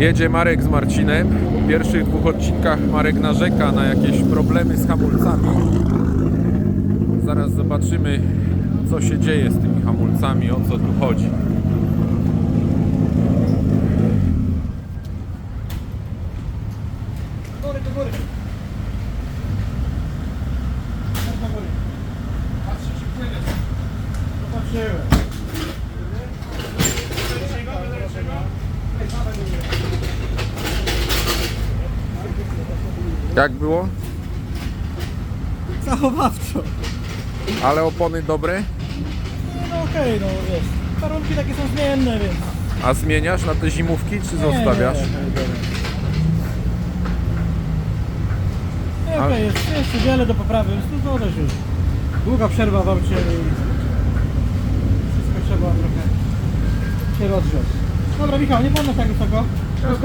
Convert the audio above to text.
Jedzie Marek z Marcinem. W pierwszych dwóch odcinkach Marek narzeka na jakieś problemy z hamulcami. Zaraz zobaczymy, co się dzieje z tymi hamulcami, o co tu chodzi. Patrzcie, czy płynie. Zobaczyłem. Jak było? Zachowawczo. Ale opony dobre? No okej, no wiesz. Warunki takie są zmienne, więc... A zmieniasz na te zimówki, czy zostawiasz? Nie, nie, nie, nie. Nie, okej, jest jeszcze wiele do poprawy, więc no to też już. Długa przerwa w aucie i wszystko trzeba trochę się rozgrzać. Dobra Michał, nie podnoś tak wysoko.